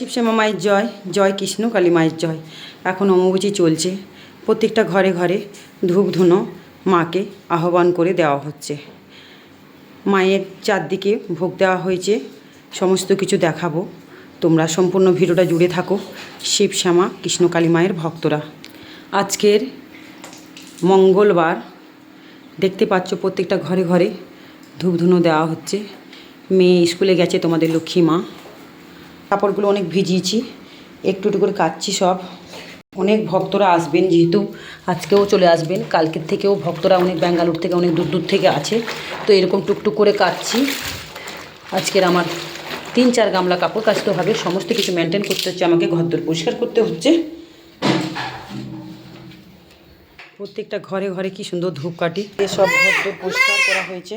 শিবশ্যামা মায়ের জয় জয় কৃষ্ণ, কালী মায়ের জয়। এখন অমাবুচি চলছে। প্রত্যেকটা ঘরে ঘরে ধূপ ধুনো মাকে আহ্বান করে দেওয়া হচ্ছে। মায়ের চারদিকে ভোগ দেওয়া হয়েছে। সমস্ত কিছু দেখাবো। তোমরা সম্পূর্ণ ভিডিওটা জুড়ে থাকো। শিবশ্যামা কৃষ্ণ, কালী মায়ের ভক্তরা। আজকের মঙ্গলবার দেখতে পাচ্ছ প্রত্যেকটা ঘরে ঘরে ধূপ ধুনো দেওয়া হচ্ছে। মেয়ে স্কুলে গেছে তোমাদের লক্ষ্মী মা। কাপড়গুলো অনেক ভিজিয়েছি, একটু একটু করে কাচ্ছি সব। অনেক ভক্তরা আসবেন যেহেতু আজকেও চলে আসবেন, কালকের থেকেও ভক্তরা অনেক ব্যাঙ্গালোর থেকে, অনেক দূর দূর থেকে আছে। তো এরকম টুকটুক করে কাচ্ছি আজকের আমার তিন চার গামলা কাপড় কাচতে হবে, সমস্ত কিছু মেনটেন করতে হচ্ছে, আমাকে ঘরদোর পরিষ্কার করতে হচ্ছে। প্রত্যেকটা ঘরে ঘরে কি সুন্দর ধূপকাঠি এসব ঘরদোর পরিষ্কার করা হয়েছে।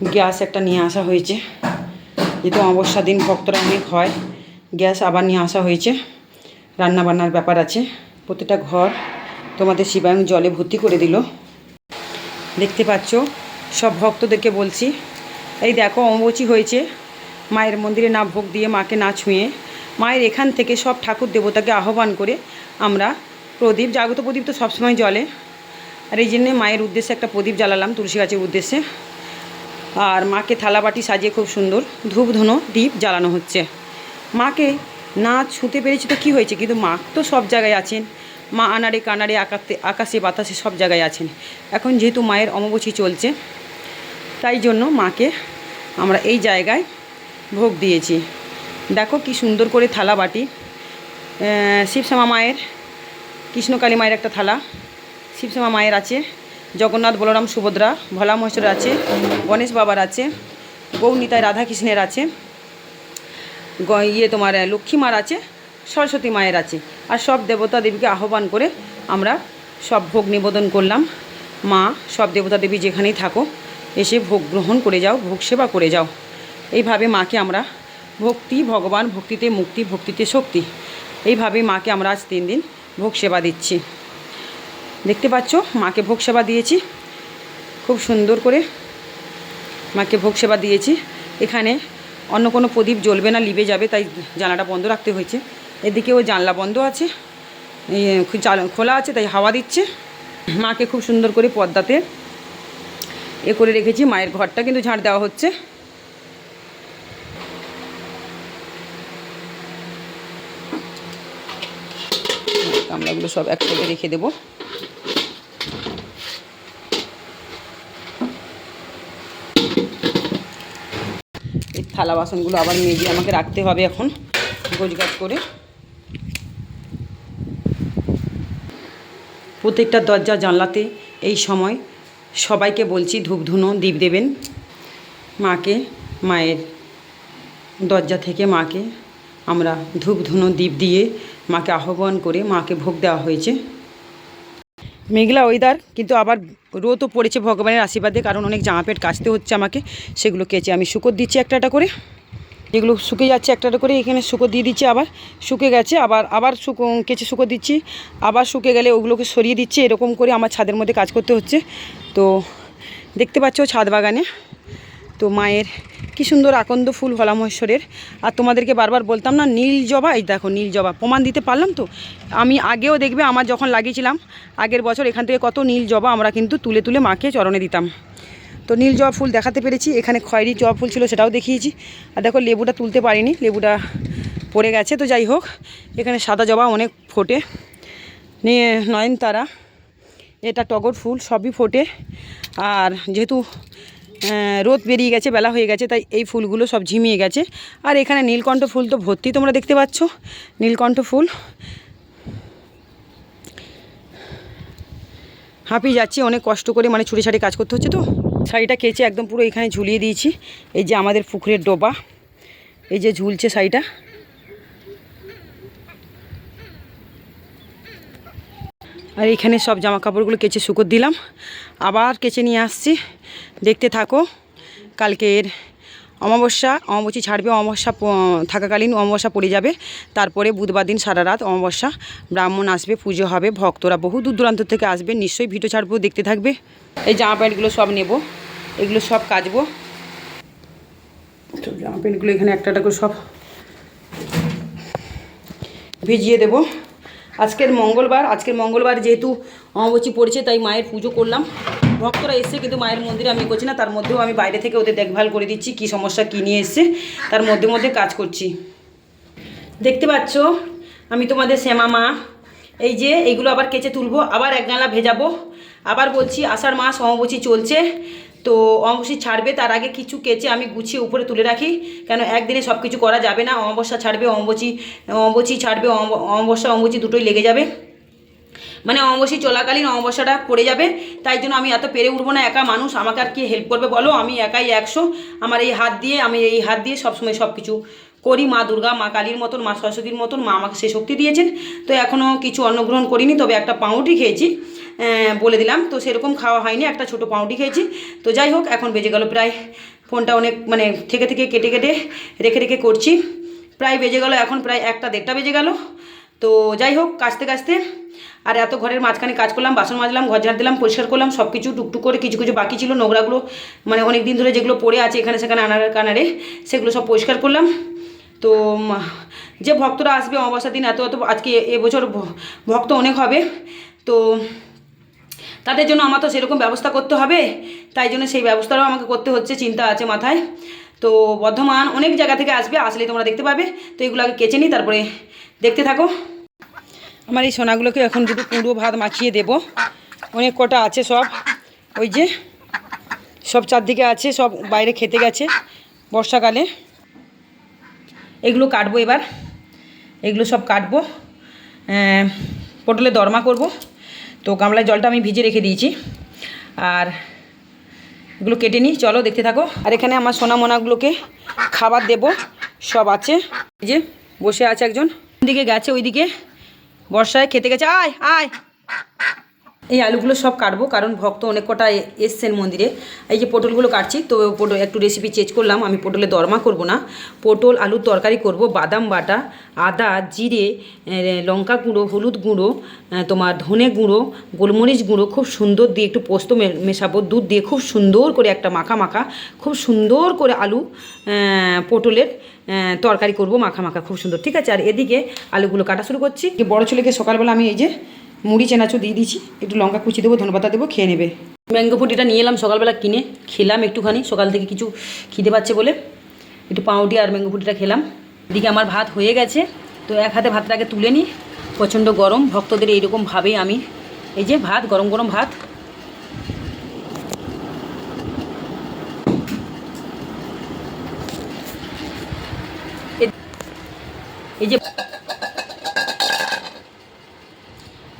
গ্যাস একটা নিয়ে আসা হয়েছে। যেহেতু অমাবস্যা দিন ভক্তরা অনেক হয়, গ্যাস আবার নিয়ে আসা হয়েছে। রান্না বান্নার ব্যাপার আছে। প্রতিটা ঘর তোমাদের শিবায়ন জলে ভর্তি করে দিল। দেখতে পাচ্ছ, সব ভক্তদেরকে বলছি, এই দেখো অম্বুচি হয়েছে। মায়ের মন্দিরে না ভোগ দিয়ে মাকে না ছুঁয়ে, মায়ের এখান থেকে সব ঠাকুর দেবতাকে আহ্বান করে আমরা প্রদীপ জাগত প্রদীপ তো সবসময় জলে আর এই জন্যে মায়ের উদ্দেশ্যে একটা প্রদীপ জ্বালালাম, তুলসী গাছের উদ্দেশ্যে। আর মাকে থালাবাটি সাজিয়ে খুব সুন্দর ধূপ ধুনো দ্বীপ জ্বালানো হচ্ছে। মাকে না ছুঁতে পেরেছি তো কী হয়েছে? কিন্তু মা তো সব জায়গায় আছেন। মা আনাড়ে কানাড়ে আকাশে আকাশে বাতাসে সব জায়গায় আছেন। এখন যেহেতু মায়ের অমাবস্যা চলছে, তাই জন্য মাকে আমরা এই জায়গায় ভোগ দিয়েছি। দেখো কি সুন্দর করে থালা বাটি শিবশ্যামা মায়ের, কৃষ্ণকালী মায়ের একটা থালা। শিবশ্যামা মায়ের আছে। জগন্নাথ, বলরাম, সুভদ্রা, ভোলা মহেশ্বর আছে, গণেশ বাবার আছে গৌনিতায় রাধাকৃষ্ণের আছে ইয়ে তোমার লক্ষ্মী মার আছে, সরস্বতী মায়ের আছে। আর সব দেবতা দেবীকে আহ্বান করে আমরা সব ভোগ নিবেদন করলাম। মা, সব দেবতা দেবী যেখানেই থাকো, এসে ভোগ গ্রহণ করে যাও, ভোগ সেবা করে যাও। এইভাবে মাকে আমরা ভক্তি, ভগবান, ভক্তিতে মুক্তি, ভক্তিতে শক্তি, এইভাবে মাকে আমরা আজ তিন দিন ভোগ সেবা দিচ্ছি। দেখতে পাচ্ছ? মাকে ভোগ সেবা দিয়েছি। খুব সুন্দর করে মাকে ভোগ সেবা দিয়েছি। এখানে অন্য কোনো প্রদীপ জ্বলবে না, লিবে যাবে, তাই জানলাটা বন্ধ রাখতে হয়েছে। এদিকেও জানলা বন্ধ আছে খোলা আছে, তাই হাওয়া দিচ্ছে। মাকে খুব সুন্দর করে পর্দাতে এ করে রেখেছি। মায়ের ঘরটা কিন্তু ঝাড় দেওয়া হচ্ছে। গামলাগুলো সব এক সাইডে রেখে দেবো। থালা বাসনগুলো আবার মেজে আমাকে রাখতে হবে এখন গোছগাছ করে। প্রত্যেকটা দরজা জানলাতে এই সময় সবাইকে বলছি ধূপ ধুনো দ্বীপ দেবেন। মাকে, মায়ের দরজা থেকে মাকে আমরা ধূপ ধুনো দ্বীপ দিয়ে মাকে আহ্বান করে মাকে ভোগ দেওয়া হয়েছে। মেঘলা ওয়েদার কিন্তু আবার রোদও পড়েছে ভগবানের আশীর্বাদে, কারণ অনেক জামা প্যান্ট কাচতে হচ্ছে আমাকে, সেগুলো কেচে আমি শুকো দিচ্ছি একটা একটা করে। যেগুলো শুকে যাচ্ছে একটা করে, এখানে শুকো দিয়ে দিচ্ছি আবার, শুকে গেছে, আবার আবার শুকো, কেচে শুকো দিচ্ছি, আবার শুকে গেলে ওগুলোকে সরিয়ে দিচ্ছি, এরকম করে আমার ছাদের মধ্যে কাজ করতে হচ্ছে। তো দেখতে পাচ্ছ ছাদ বাগানে। তো মায়ের কি সুন্দর আকন্দ ফুল ভোলা মহেশ্বরের। আর তোমাদেরকে বারবার বলতাম না, নীল জবা, এই দেখো নীল জবা, প্রমাণ দিতে পারলাম তো? আমি আগেও দেখবে আমার যখন লাগিয়েছিলাম, আগের বছর এখান থেকে কত নীল জবা আমরা কিন্তু তুলে তুলে মাকে চরণে দিতাম। তো নীল জবা ফুল দেখাতে পেরেছি, এখানে খয়েরি জবা ফুল ছিল সেটাও দেখিয়েছি। আর দেখো লেবুটা তুলতে পারিনি, লেবুটা পড়ে গেছে, তো যাই হোক, এখানে সাদা জবা অনেক ফোটে। নিয়ে নয়নতারা, এটা টগর ফুল, সবই ফোটে। আর যেহেতু রোদ বেরিয়ে গেছে, বেলা হয়ে গেছে, তাই এই ফুলগুলো সব ঝিমিয়ে গেছে। আর এখানে নীলকণ্ঠ ফুল তো ভর্তি তোমরা দেখতে পাচ্ছ। নীলকণ্ঠ ফুল। হাঁপিয়ে যাচ্ছি, অনেক কষ্ট করে মানে ছুটে ছাড়ে কাজ করতে হচ্ছে তো। শাড়িটা কেচে একদম পুরো এখানে ঝুলিয়ে দিয়েছি। এই যে আমাদের পুকুরের ডোবা, এই যে ঝুলছে শাড়িটা। আর এখানে সব জামা কাপড়গুলো কেচে শুকোর দিলাম। আবার কেচে নিয়ে আসছি। দেখতে থাকো, কালকের অমাবস্যা অমাবস্যা ছাড়বে, অমাবস্যা থাকাকালীন অমাবস্যা পড়ে যাবে। তারপরে বুধবার দিন সারা রাত অমাবস্যা, ব্রাহ্মণ আসবে, পুজো হবে, ভক্তরা বহু দূর দূরান্ত থেকে আসবে। নিশ্চয়ই ভিডিও ছাড়বো, দেখতে থাকবে। এই জামা প্যান্টগুলো সব নেব, এগুলো সব কাচবো। জামা প্যান্টগুলো এখানে একটা একটা করে সব ভিজিয়ে দেব। আজকের মঙ্গলবার আজকের মঙ্গলবার যেহেতু অমাবচী পড়েছে, তাই মায়ের পুজো করলাম। ভক্তরা এসছে কিন্তু মায়ের মন্দিরে আমি করছি না, তার মধ্যেও আমি বাইরে থেকে ওদের দেখভাল করে দিচ্ছি, কি সমস্যা, কী নিয়ে এসছে, তার মধ্যে মধ্যে কাজ করছি। দেখতে পাচ্ছ, আমি তোমাদের শ্যামা মা, এই যে এইগুলো আবার কেচে তুলবো, আবার এক গালা ভেজাবো, আবার বলছি আষাঢ় মাস অমাবচী চলছে তো অমাবস্যী ছাড়বে, তার আগে কিছু কেচে আমি গুছিয়ে উপরে তুলে রাখি। কেন একদিনে সব কিছু করা যাবে না, অমাবস্যা ছাড়বে, অম্বচি অম্বচি ছাড়বে, অমাব- অমাবস্যা, অমাবচী দুটোই লেগে যাবে। মানে অমাবস্যী চলাকালীন অমাবস্যাটা পড়ে যাবে, তাই জন্য আমি এত পেরে উঠবো না, একা মানুষ, আমাকে আর কি হেল্প করবে বলো? আমি একাই একশো, আমার এই হাত দিয়ে, আমি এই হাত দিয়ে সবসময় সব কিছু করি। মা দুর্গা, মা কালীর মতন, মা সরস্বতীর মতন, মা আমাকে সে শক্তি দিয়েছেন। তো এখনও কিছু অন্নগ্রহণ করিনি, তবে একটা পাউরুটি খেয়েছি। বলে দিলাম। তো সেরকম খাওয়া হয়নি, একটা ছোট পাউরুটি খেয়েছি। তো যাই হোক, এখন বেজে গেল প্রায়। ফোনটা অনেক মানে থেকে থেকে কেটে কেটে রেখে রেখে করছি। প্রায় বেজে গেল, এখন প্রায় একটা দেড়টা বেজে গেল। তো যাই হোক, কাচতে কাচতে আর এত ঘরের মাঝখানে কাজ করলাম, বাসন মাজলাম, ঘর ঝাড় দিলাম, পরিষ্কার করলাম সব কিছু টুকটুক করে কিছু কিছু বাকি ছিল, নোংরাগুলো মানে অনেক দিন ধরে যেগুলো পড়ে আছে এখানে সেখানে আনারে কানারে, সেগুলো সব পরিষ্কার করলাম। তো যে ভক্তরা আসবে অমাবস্যার দিন, এত এত আজকে এবছর ভক্ত অনেক হবে। তো তাদের জন্য আমার তো সেরকম ব্যবস্থা করতে হবে। তাই জন্য সেই ব্যবস্থাটাও আমাকে করতে হচ্ছে, চিন্তা আছে মাথায়। তো বর্ধমান অনেক জায়গা থেকে আসবে আসলে তোমরা দেখতে পাবে। তো এগুলো আগে কেচে নিই, তারপরে দেখতে থাকো। আমার এই সোনাগুলোকে এখন দুটো কুঁড়ো ভাত মাখিয়ে দেব। অনেক কটা আছে সব। ওই যে সব চারদিকে আছে, সব বাইরে খেতে গেছে বর্ষাকালে। এগুলো কাটবো এবার। এগুলো সব কাটবো। পটলের দরমা করব। তো গামলায় জলটা আমি ভিজে রেখে দিয়েছি। আর এগুলো কেটে নিই। চলো, দেখতে থাকো। আর এখানে আমার সোনা মোনাগুলোকে খাবার দেব। সব আছে। যে, বসে আছে একজন। দিকে গেছে, ওইদিকে। বর্ষায় খেতে গেছে। আয় আয়। এই আলুগুলো সব কাটবো, কারণ ভক্ত অনেক কটা এসছেন মন্দিরে। এই যে পটলগুলো কাটছি, তো পটল, একটু রেসিপি চেঞ্জ করলাম, আমি পটলের দরমা করব না। পটল, আলুর তরকারি করব, বাদাম বাটা, আদা, জিরে লঙ্কা গুঁড়ো, হলুদ গুঁড়ো তোমার ধনে গুঁড়ো, গোলমরিচ গুঁড়ো, খুব সুন্দর দিয়ে একটু পোস্ত মেশাবো, দুধ দিয়ে খুব সুন্দর করে একটা মাখা মাখা, খুব সুন্দর করে আলু পটলের তরকারি করব, মাখা মাখা, খুব সুন্দর। ঠিক আছে, আর এদিকে আলুগুলো কাটা শুরু করছি। বড় ছেলেকে সকালবেলা আমি এই যে মুড়ি চেনাচু দিয়ে দিয়েছি। একটু লঙ্কা কুচি দেবো, ধনেপাতা দেবো, খেয়ে নেবে। ম্যাঙ্গো ফুটিটা নিয়ে এলাম সকালবেলা কিনে। খেলাম একটুখানি, সকাল থেকে কিছু খিদে পাচ্ছে বলে। একটু পাউটি আর ম্যাঙ্গো ফুটিটা খেলাম। এদিকে আমার ভাত হয়ে গেছে। তো এক হাতে ভাতটাকে তুলে নিই। প্রচণ্ড গরম, ভক্তদের এইরকম ভাবেই আমি। এই যে ভাত, গরম গরম ভাত। এই যে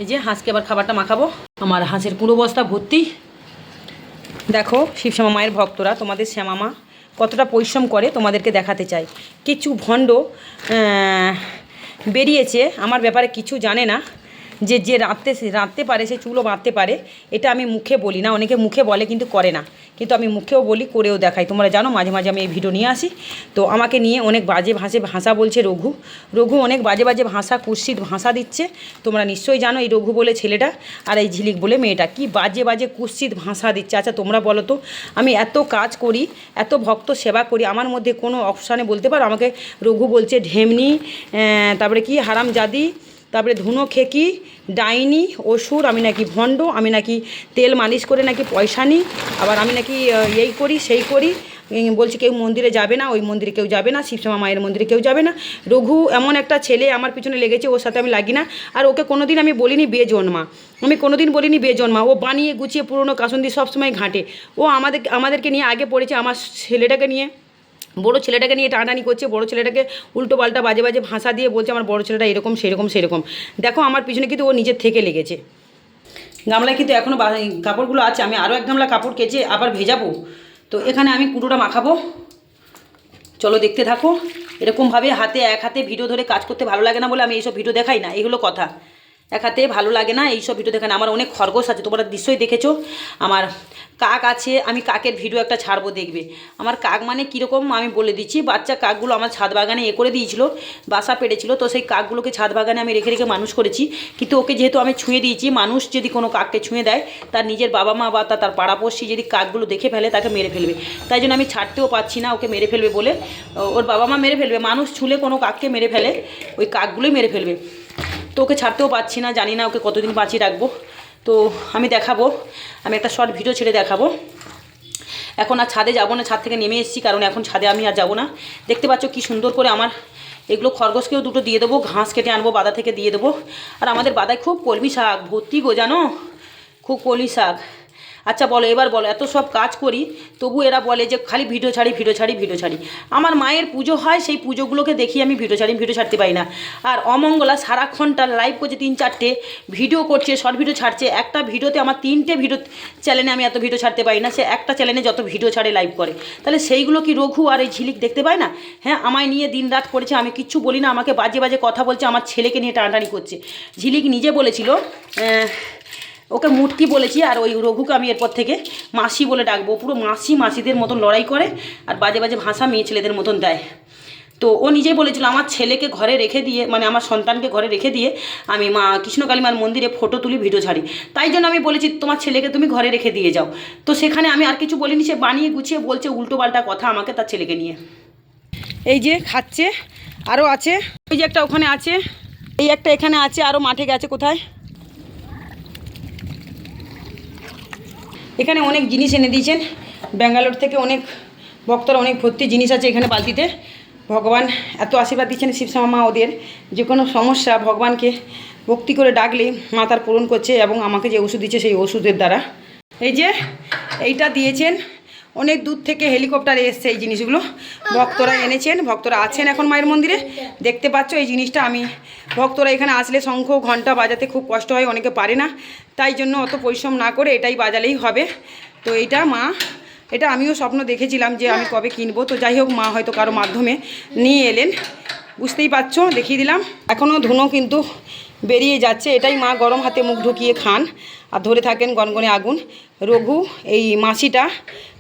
এই যে হাঁসকে আবার খাবারটা মাখাবো। আমার হাঁসের পুরো বস্তা ভর্তি। দেখো, শিবশ্যামা মায়ের ভক্তরা, তোমাদের শ্যামামা কতটা পরিশ্রম করে তোমাদেরকে দেখাতে চাই। কিছু ভণ্ড বেরিয়েছে, আমার ব্যাপারে কিছু জানে না। যে যে রাঁধতে রাঁধতে পারে, সে চুলো বাঁধতে পারে, এটা আমি মুখে বলি না। অনেকে মুখে বলে কিন্তু করে না। কিন্তু আমি মুখেও বলি, করেও দেখাই। তোমরা জানো, মাঝে মাঝে আমি এই ভিডিও নিয়ে আসি। তো আমাকে নিয়ে অনেক বাজে ভাষে ভাষা বলছে রঘু। রঘু অনেক বাজে বাজে ভাষা, কুৎসিত ভাষা দিচ্ছে। তোমরা নিশ্চয়ই জানো এই রঘু বলে ছেলেটা আর এই ঝিলিক বলে মেয়েটা। কি বাজে বাজে, কুৎসিত ভাষা দিচ্ছে। আচ্ছা তোমরা বলো তো, আমি এত কাজ করি, এত ভক্ত সেবা করি, আমার মধ্যে কোনো অপশানে বলতে পারো? আমাকে রঘু বলছে, ঢেমনি তারপরে কি হারাম জাদি তারপরে ধুনো খেকি, ডাইনি, অসুর, আমি নাকি ভণ্ড, আমি নাকি তেল মালিশ করে নাকি পয়সা নিই, আবার আমি নাকি এই করি, সেই করি বলছে কেউ মন্দিরে যাবে না, ওই মন্দিরে কেউ যাবে না শিবশ্যামা মায়ের মন্দিরে কেউ যাবে না। রঘু এমন একটা ছেলে আমার পিছনে লেগেছে, ওর সাথে আমি লাগি না। আর ওকে কোনোদিন আমি বলিনি বিয়ে জন্মা। আমি কোনোদিন বলিনি বিয়ে জন্মা। ও বানিয়ে গুছিয়ে পুরনো কাসন্দি সবসময় ঘাঁটে। ও আমাদের, আমাদেরকে নিয়ে আগে পড়েছে আমার ছেলেটাকে নিয়ে। বড় ছেলেটাকে নিয়ে টানাটানি করছে, বড় ছেলেটাকে উল্টো পাল্টা বাজে বাজে ভাষা দিয়ে বলছে, আমার বড় ছেলেটা এরকম, সেরকম সেরকম। দেখো আমার পিছনে কিন্তু ও নিজের থেকে লেগেছে। গামলায় কিন্তু এখনও কাপড়গুলো আছে, আমি আরও এক গামলা কাপড় কেচে আবার ভেজাবো। তো এখানে আমি কুটোটা মাখাবো। চলো দেখতে থাকো। এরকমভাবে হাতে এক হাতে ভিডিও ধরে কাজ করতে ভালো লাগে না বলে আমি এইসব ভিডিও দেখাই না এই হলো কথা। হাতে ভালো লাগে না, এইসব ভিডিও দেখেন, আমার অনেক খরগোশ আছে, তোমরা দৃশ্যই দেখেছ। আমার কাক আছে, আমি কাকের ভিডিও একটা ছাড়বো দেখবে। আমার কাক মানে কীরকম আমি বলে দিচ্ছি, বাচ্চা কাকগুলো আমার ছাদ বাগানে এ করে দিয়েছিল, বাসা পেড়েছিল, তো সেই কাকগুলোকে ছাদ বাগানে আমি রেখে রেখে মানুষ করেছি। কিন্তু ওকে যেহেতু আমি ছুঁয়ে দিয়েছি, মানুষ যদি কোনো কাককে ছুঁয়ে দেয়, তার নিজের বাবা মা বা তার পাড়াপড়শি যদি কাকগুলো দেখে ফেলে, তাকে মেরে ফেলবে। তাই জন্য আমি ছাড়তেও পাচ্ছি না, ওকে মেরে ফেলবে বলে। ওর বাবা মা মেরে ফেলবে, মানুষ ছুলে কোনো কাককে মেরে ফেলে, ওই কাকগুলোই মেরে ফেলবে। তো ওকে ছাড়তেও পাচ্ছি না, জানি না ওকে কতদিন বাঁচিয়ে রাখব। তো আমি দেখাবো, আমি একটা শর্ট ভিডিও ছেড়ে দেখাবো। এখন আর ছাদে যাব না, ছাদ থেকে নেমে এসেছি, কারণ এখন ছাদে আমি আর যাব না। দেখতে পাচ্ছ কি সুন্দর করে আমার এগুলো খরগোশকেও দুটো দিয়ে দেবো, ঘাস কেটে আনব, বাদা থেকে দিয়ে দেবো। আর আমাদের বাদায় খুব কলমি শাক, ভর্তি গো, জানো? খুব কলমি শাক। আচ্ছা বলো, এবার বলো, এত সব কাজ করি, তবু এরা বলে যে খালি ভিডিও ছাড়ি ভিডিও ছাড়ি ভিডিও ছাড়ি। আমার মায়ের পুজো হয়, সেই পুজোগুলোকে দেখি আমি ভিডিও ছাড়ি, ভিডিও ছাড়তে পারি না। আর অমঙ্গলা সারাক্ষণটা লাইভ করছে তিন চারটে ভিডিও করছে শর্ট ভিডিও ছাড়ছে। একটা ভিডিওতে আমার তিনটে ভিডিও চ্যানেলে আমি এত ভিডিও ছাড়তে পারি না, সে একটা চ্যানেলে যত ভিডিও ছাড়ে লাইভ করে। তাহলে সেইগুলো কি রঘু আর এই ঝিলিক দেখতে পায় না? হ্যাঁ আমায় নিয়ে দিন রাত করেছে, আমি কিচ্ছু বলি না, আমাকে বাজে বাজে কথা বলছে, আমার ছেলেকে নিয়ে টানাটানি করছে। ঝিলিক নিজে বলেছিল ওকে মূর্তি বলেছি, আর ওই রঘুকে আমি এরপর থেকে মাসি বলে ডাকবো। পুরো মাসি মাসিদের মতন লড়াই করে, আর বাজে বাজে ভাষা মেয়ে ছেলেদের মতন দেয়। তো ও নিজেই বলেছিল, আমার ছেলেকে ঘরে রেখে দিয়ে মানে আমার সন্তানকে ঘরে রেখে দিয়ে আমি মা কৃষ্ণকালীমার মন্দিরে ফটো তুলি, ভিডিও ছাড়ি। তাই জন্য আমি বলেছি, তোমার ছেলেকে তুমি ঘরে রেখে দিয়ে যাও। তো সেখানে আমি আর কিছু বলিনি, সে বানিয়ে গুছিয়ে বলছে উল্টো পাল্টা কথা আমাকে তার ছেলেকে নিয়ে। এই যে খাচ্ছে আরও আছে। ওই যে একটা ওখানে আছে, এই একটা এখানে আছে আরও মাঠে গেছে কোথায়? এখানে অনেক জিনিস এনে দিয়েছেন। ব্যাঙ্গালোর থেকে অনেক ভক্তরা, অনেক ভর্তি জিনিস আছে এখানে বালতিতে। ভগবান এত আশীর্বাদ দিচ্ছেন শিবশ্যামা ওদের। যে কোনো সমস্যা, ভগবানকে ভক্তি করে ডাকলে মা তার পূরণ করছে এবং আমাকে যে ওষুধ দিচ্ছে সেই ওষুধের দ্বারা। এই যে, এইটা দিয়েছেন অনেক দূর থেকে হেলিকপ্টারে এসছে এই জিনিসগুলো। ভক্তরা এনেছেন, ভক্তরা আছেন এখন মায়ের মন্দিরে। দেখতে পাচ্ছ এই জিনিসটা আমি। ভক্তরা এখানে আসলে শঙ্খ ঘণ্টা বাজাতে খুব কষ্ট হয়, অনেকে পারে না। তাই জন্য অত পরিশ্রম না করে এটাই বাজালেই হবে। তো এইটা মা, এটা আমিও স্বপ্ন দেখেছিলাম যে আমি কবে কিনবো। তো যাই হোক, মা হয়তো কারও মাধ্যমে নিয়ে এলেন। বুঝতেই পারছ, দেখিয়ে দিলাম। এখনও ধুনো কিন্তু বেরিয়ে যাচ্ছে। এটাই মা গরম হাতে মুখ ঢুকিয়ে খান। আর ধরে থাকেন গনগনে আগুন। রঘু, এই মাসিটা,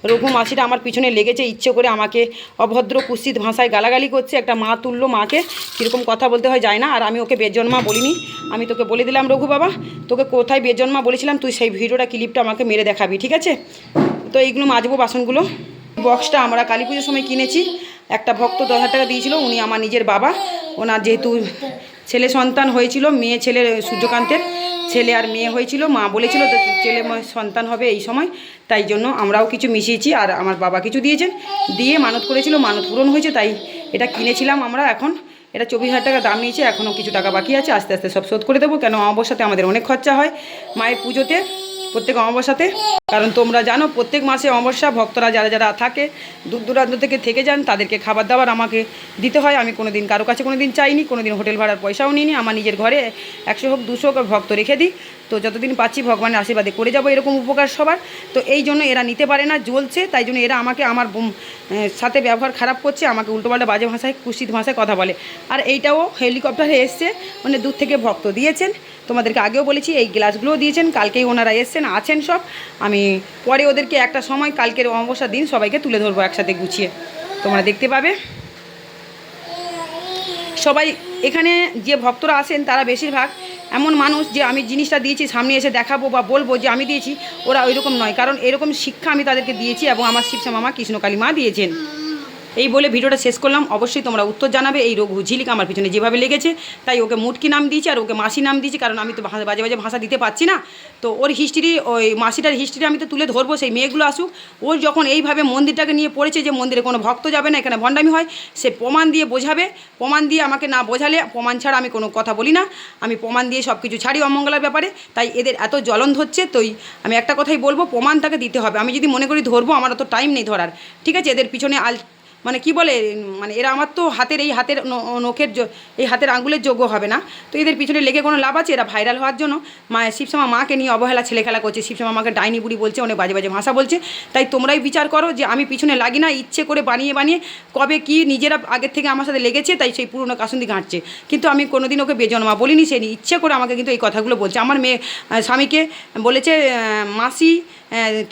রঘু মাসিটা আমার পিছনে লেগেছে, ইচ্ছে করে আমাকে অভদ্র কুৎসিত ভাষায় গালাগালি করছে। একটা মা তুললো মাকে কীরকম কথা বলতে হয় যায় না। আর আমি ওকে বেজন্মা বলিনি। আমি তোকে বলে দিলাম রঘু বাবা, তোকে কোথায় বেজন্মা বলেছিলাম, তুই সেই ভিডিওটা, ক্লিপটা আমাকে মেরে দেখাবি, ঠিক আছে? তো এইগুলো মাজবো বাসনগুলো। বক্সটা আমরা কালী পুজোর সময় কিনেছি। একটা ভক্ত দশ হাজার টাকা দিয়েছিল, উনি আমার নিজের বাবা। ওনার যেহেতু ছেলে সন্তান হয়েছিল, মেয়ে ছেলে সূর্যকান্তের ছেলে আর মেয়ে হয়েছিল, মা বলেছিল ছেলে সন্তান হবে এই সময়, তাই জন্য আমরাও কিছু মিশিয়েছি আর আমার বাবা কিছু দিয়েছেন। দিয়ে মানত করেছিল, মানত পূরণ হয়েছে, তাই এটা কিনেছিলাম আমরা এখন। এটা চব্বিশ হাজার টাকা দাম নিয়েছে, এখনও কিছু টাকা বাকি আছে, আস্তে আস্তে সব শোধ করে দেবো। কেন অমাবস্যাতে আমাদের অনেক খরচা হয়। মায়ের পুজোতে প্রত্যেক অমাবস্যাতে। কারণ তোমরা জানো, প্রত্যেক মাসে অমাবস্যা, ভক্তরা যারা যারা থাকে, দূর দূরান্ত থেকে থেকে যান, তাদেরকে খাবার দাবার আমাকে দিতে হয়। আমি কোনো দিন কারও কাছে কোনো দিন চাইনি কোনো দিন হোটেল ভাড়ার পয়সাও নিইনি। আমার নিজের ঘরে একশো হোক, দুশো হোক ভক্ত রেখে দিই। তো যতদিন পাচ্ছি ভগবানের আশীর্বাদে করে যাব এরকম উপকার সবার। তো এই জন্য এরা নিতে পারে না, জ্বলছে। তাই জন্য এরা আমাকে আমার সাথে ব্যবহার খারাপ করছে। আমাকে উল্টোপাল্টা বাজে ভাষায় কুশিত ভাষায় কথা বলে। আর এইটাও হেলিকপ্টারে এসছে। মানে দূর থেকে ভক্ত দিয়েছেন। তোমাদেরকে আগেও বলেছি, এই গ্লাসগুলোও দিয়েছেন, কালকেই ওনারা এসছেন, আছেন সব। আমি পরে ওদেরকে একটা সময়, কালকের অমাবস্যার দিন, সবাইকে তুলে ধরবো একসাথে গুছিয়ে। তোমরা দেখতে পাবে। সবাই এখানে যে ভক্তরা আসেন তারা বেশিরভাগ এমন মানুষ যে আমি জিনিসটা দিয়েছি, সামনে এসে দেখাবো বা বলব যে আমি দিয়েছি, ওরা ওইরকম নয়। কারণ এরকম শিক্ষা আমি তাদেরকে দিয়েছি এবং আমার শিবসা মামা কৃষ্ণকালী মা দিয়েছেন। এই বলে ভিডিওটা শেষ করলাম। অবশ্যই তোমরা উত্তর জানাবে এই রোগ ঝিলিক আমার পিছনে যেভাবে লেগেছে, তাই ওকে মুটকি নাম দিয়েছি আর ওকে মাসি নাম দিয়েছি, কারণ আমি তো বাজে বাজে ভাষা দিতে পারছি না। তো ওর হিস্ট্রি ওই মাসিটার হিস্ট্রি আমি তো তুলে ধরবো, সেই মেয়েগুলো আসুক। ওর যখন এইভাবে মন্দিরটাকে নিয়ে পড়েছে যে মন্দিরে কোনো ভক্ত যাবে না, এখানে ভণ্ডামি হয়, সে প্রমাণ দিয়ে বোঝাবে। প্রমাণ দিয়ে আমাকে না বোঝালে, প্রমাণ ছাড়া আমি কোনো কথা বলি না। আমি প্রমাণ দিয়ে সব কিছু ছাড়ি অমঙ্গলার ব্যাপারে, তাই এদের এত জ্বলন ধরছে তোই আমি একটা কথাই বলব, প্রমাণ তাকে দিতে হবে। আমি যদি মনে করি ধরবো, আমার অত টাইম নেই ধরার। ঠিক আছে? এদের পিছনে আল মানে কি বলে মানে এরা আমার তো হাতের এই হাতের নখের এই হাতের আঙ্গুলের যোগ্য হবে না। তো এদের পিছনে লেগে কোনো লাভ আছে? এরা ভাইরাল হওয়ার জন্য। মা, শিবশ্যামা মাকে নিয়ে অবহেলা, ছেলে খেলা করছে। শিবশ্যামা মাকে ডাইনি বুড়ি বলছে, অনেক বাজে বাজে ভাষা বলছে। তাই তোমরাই বিচার করো যে আমি পিছনে লাগি না, ইচ্ছে করে বানিয়ে বানিয়ে কবে কি নিজেরা আগের থেকে আমার সাথে লেগেছে, তাই সেই পুরনো কাসুন্দি ঘাঁটছে। কিন্তু আমি কোনোদিন ওকে বেজন্মা বলিনি, সে ইচ্ছে করে আমাকে কিন্তু এই কথাগুলো বলছে। আমার মেয়ে স্বামীকে বলেছে মাসি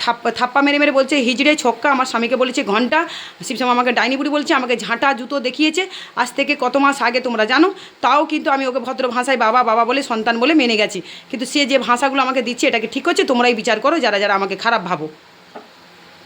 থাপ্পা থাপ্পা মেরে মেরে বলছে, হিজড়ে, ছক্কা, আমার স্বামীকে বলেছে, ঘণ্টা। শিবশ্যামা আমাকে ডাইনি বুড়ি বলছে, আমাকে ঝাঁটা, জুতো দেখিয়েছে, আজ থেকে কত মাস আগে তোমরা জানো, তাও কিন্তু আমি ওকে ভদ্র ভাষায় বাবা বাবা বলে, সন্তান বলে মেনে গেছি। কিন্তু সে যে ভাষাগুলো আমাকে দিচ্ছে, এটাকে ঠিক হচ্ছে তোমরাই বিচার করো, যারা যারা আমাকে খারাপ ভাবো।